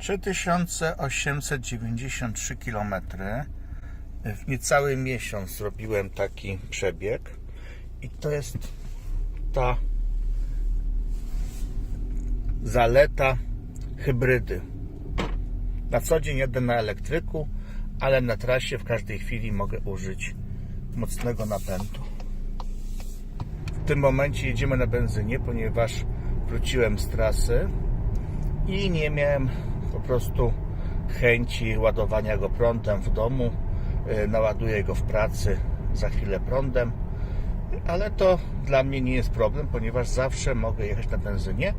3893 km. W niecały miesiąc zrobiłem taki przebieg i to jest ta zaleta hybrydy. Na co dzień jadę na elektryku, ale na trasie w każdej chwili mogę użyć mocnego napędu. W tym momencie jedziemy na benzynie, ponieważ wróciłem z trasy i nie miałem po prostu chęci ładowania go prądem w domu. Yy, Naładuję go w pracy za chwilę prądem, ale to dla mnie nie jest problem, ponieważ zawsze mogę jechać na benzynie.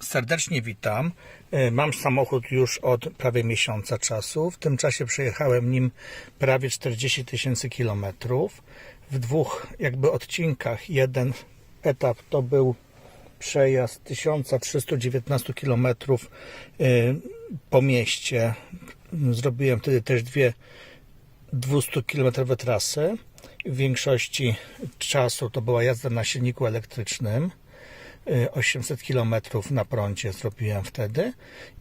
Serdecznie witam. E, Mam samochód już od prawie miesiąca czasu. W tym czasie przejechałem nim prawie 40 tysięcy kilometrów. W dwóch jakby odcinkach. Jeden etap to był przejazd 1319 kilometrów e, po mieście. Zrobiłem wtedy też dwie 200-kilometrowe trasy. W większości czasu to była jazda na silniku elektrycznym. Y, 800 km na prądzie zrobiłem wtedy.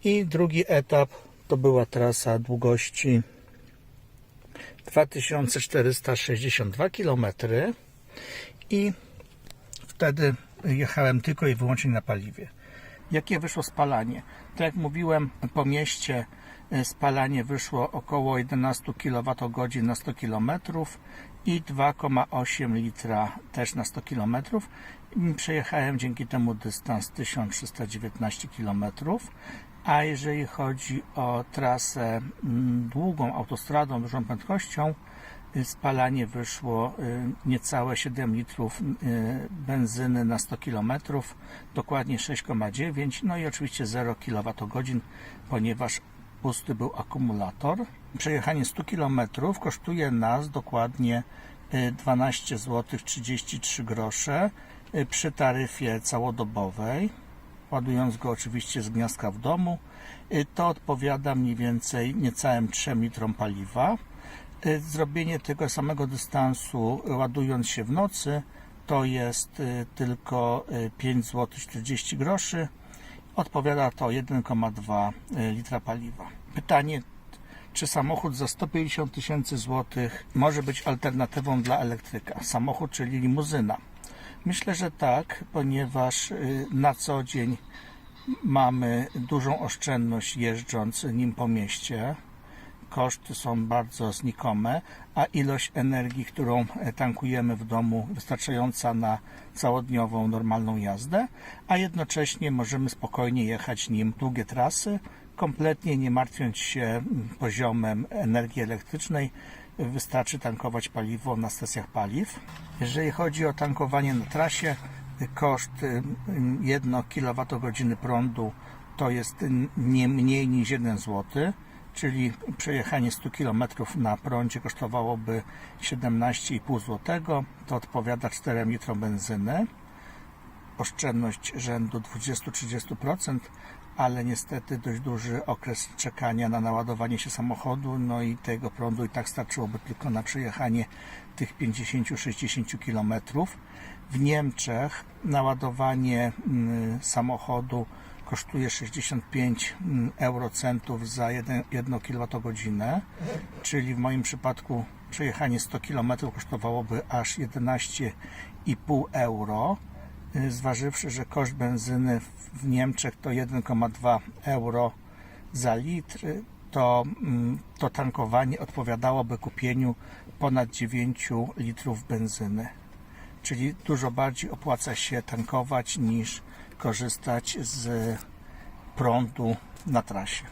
I drugi etap to była trasa długości 2462 km. I wtedy jechałem tylko i wyłącznie na paliwie. Jakie wyszło spalanie? Tak jak mówiłem, po mieście e, spalanie wyszło około 11 kWh na 100 km i 2,8 litra też na 100 km. Przejechałem dzięki temu dystans 1319 km. A jeżeli chodzi o trasę mm, długą autostradą, dużą prędkością, spalanie wyszło y, niecałe 7 litrów y, benzyny na 100 km, dokładnie 6,9, no i oczywiście 0 kWh, ponieważ pusty był akumulator. Przejechanie 100 km kosztuje nas dokładnie y, 12 zł 33 grosze y, przy taryfie całodobowej. Ładując go oczywiście z gniazdka w domu, y, to odpowiada mniej więcej niecałym 3 litrom paliwa. Y, Zrobienie tego samego dystansu y, ładując się w nocy to jest y, tylko y, 5 zł 40 groszy. Odpowiada to 1,2 litra paliwa. Pytanie, czy samochód za 150 tysięcy złotych może być alternatywą dla elektryka? Samochód, czyli limuzyna. Myślę, że tak, ponieważ y, na co dzień mamy dużą oszczędność jeżdżąc nim po mieście. Koszty są bardzo znikome, a ilość energii, którą e, tankujemy w domu, wystarczająca na całodniową, normalną jazdę, a jednocześnie możemy spokojnie jechać nim długie trasy, kompletnie nie martwiąc się mm, poziomem energii elektrycznej. Wystarczy tankować paliwo na stacjach paliw. Jeżeli chodzi o tankowanie na trasie, koszt 1 kWh prądu to jest nie mniej niż 1 zł, czyli przejechanie 100 km na prądzie kosztowałoby 17,5 zł, to odpowiada 4 litrom benzyny. Oszczędność rzędu 20-30%, ale niestety dość duży okres czekania na naładowanie się samochodu, no i tego prądu i tak starczyłoby tylko na przejechanie tych 50-60 km. W Niemczech naładowanie mm, samochodu kosztuje 65 eurocentów za 1, 1 kWh, czyli w moim przypadku przejechanie 100 km kosztowałoby aż 11,5 euro. Y, Zważywszy, że koszt benzyny w- Niemczech to 1,2 euro za litr, to, mm, to tankowanie odpowiadałoby kupieniu ponad 9 litrów benzyny czyli dużo bardziej opłaca się tankować niż korzystać z prądu na trasie.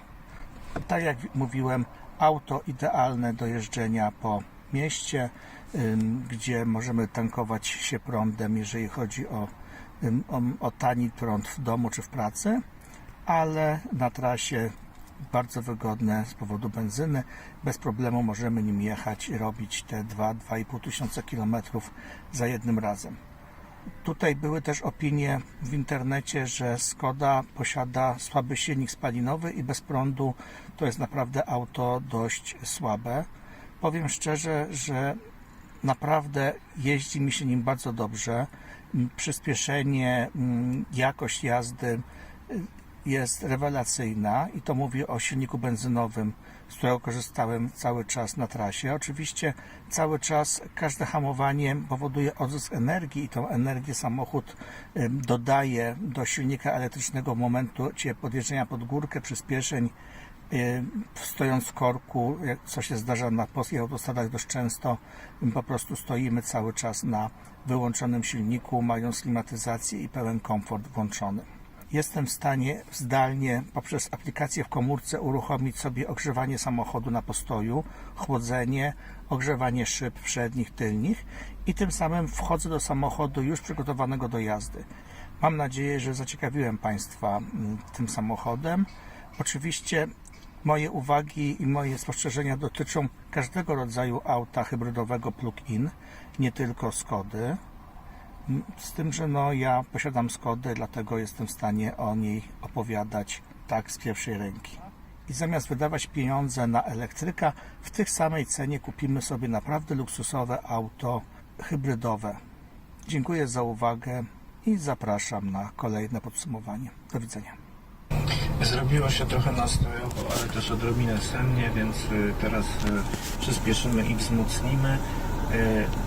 Tak jak mówiłem, auto idealne do jeżdżenia po mieście, gdzie możemy tankować się prądem, jeżeli chodzi o, o, o tani prąd w domu czy w pracy, ale na trasie bardzo wygodne z powodu benzyny. Bez problemu możemy nim jechać i robić te 2-2,5 tysiąca kilometrów za jednym razem. Tutaj były też opinie w internecie, że Skoda posiada słaby silnik spalinowy i bez prądu to jest naprawdę auto dość słabe. Powiem szczerze, że naprawdę jeździ mi się nim bardzo dobrze. Przyspieszenie, jakość jazdy jest rewelacyjna i to mówię o silniku benzynowym, z którego korzystałem cały czas na trasie. Oczywiście cały czas każde hamowanie powoduje odzysk energii i tą energię samochód dodaje do silnika elektrycznego w momentu podjeżdżania pod górkę, przyspieszeń, stojąc w korku, co się zdarza na polskich autostradach dość często, po prostu stoimy cały czas na wyłączonym silniku, mając klimatyzację i pełen komfort włączony. Jestem w stanie zdalnie poprzez aplikację w komórce uruchomić sobie ogrzewanie samochodu na postoju, chłodzenie, ogrzewanie szyb przednich, tylnych i tym samym wchodzę do samochodu już przygotowanego do jazdy. Mam nadzieję, że zaciekawiłem Państwa mm, tym samochodem. Oczywiście moje uwagi i moje spostrzeżenia dotyczą każdego rodzaju auta hybrydowego plug-in, nie tylko Skody. Z tym, że no, ja posiadam Skodę, dlatego jestem w stanie o niej opowiadać tak z pierwszej ręki. I zamiast wydawać pieniądze na elektryka, w tych samej cenie kupimy sobie naprawdę luksusowe auto hybrydowe. Dziękuję za uwagę i zapraszam na kolejne podsumowanie. Do widzenia. Zrobiło się trochę nastrojowo, ale też odrobinę sennie, więc y, teraz y, przyspieszymy i wzmocnimy.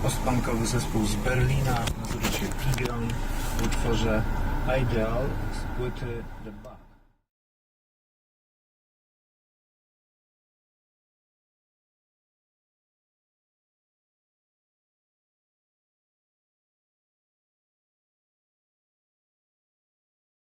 Postpunkowy zespół z Berlina nazywa się Pigeon w utworze Ideal z płyty The Bar.